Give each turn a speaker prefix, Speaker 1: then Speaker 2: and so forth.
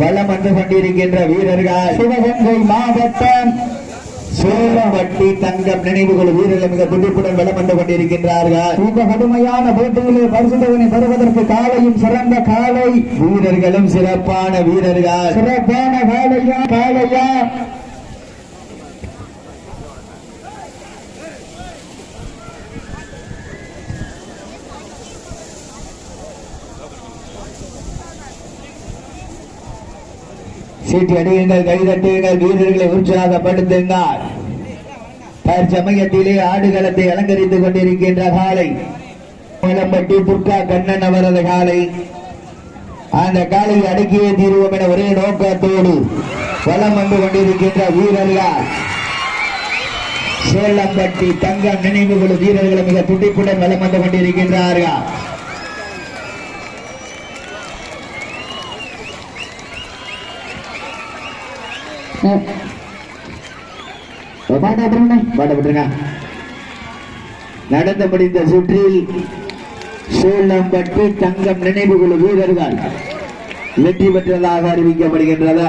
Speaker 1: வளம் வந்து கொண்டிருக்கின்ற வீரர்கள் சிவகங்கை மாவட்டம் சோழம்பட்டி தங்கம் நினைவுகள் வீரர்கள் மிக துடிப்புடன் வளம் வந்து கொண்டிருக்கின்றார்கள்.
Speaker 2: இந்த கடுமையான போட்டியிலே பரிசுத்தவனை பெறுவதற்கு காலையும் சிறந்த காலை.
Speaker 1: வீரர்களும் சிறப்பான வீரர்கள்.
Speaker 2: சிறப்பான காலையா காலையா?
Speaker 1: சீட்டி அடியுங்கள் கைதட்டுங்கள் வீரர்களை உற்சாகப்படுத்துங்கள். தற்சமயத்திலே ஆடுகளத்தை அலங்கரித்துக் கொண்டிருக்கின்ற காலை கோலம்பட்டி புர்கா கண்ணன் அவரது காலை. அந்த காலையை அடக்கியே தீர்வோம் என ஒரே நோக்கத்தோடு வலம் வந்து கொண்டிருக்கின்ற வீரர்கள் சேலம்பட்டி தங்கம் நினைவுகள் வீரர்கள் மிக துடிப்புடன் வலம் வந்து கொண்டிருக்கின்றார்கள். பாட்டா விட்டுருங்க பாட்டா விட்டுருங்க நடந்து முடிந்த சுற்றில் சூழம்பட்டு தங்கம் நினைவுகுழு வீரர்கள் வெற்றி பெற்றதாக அறிவிக்கப்படுகின்றதா.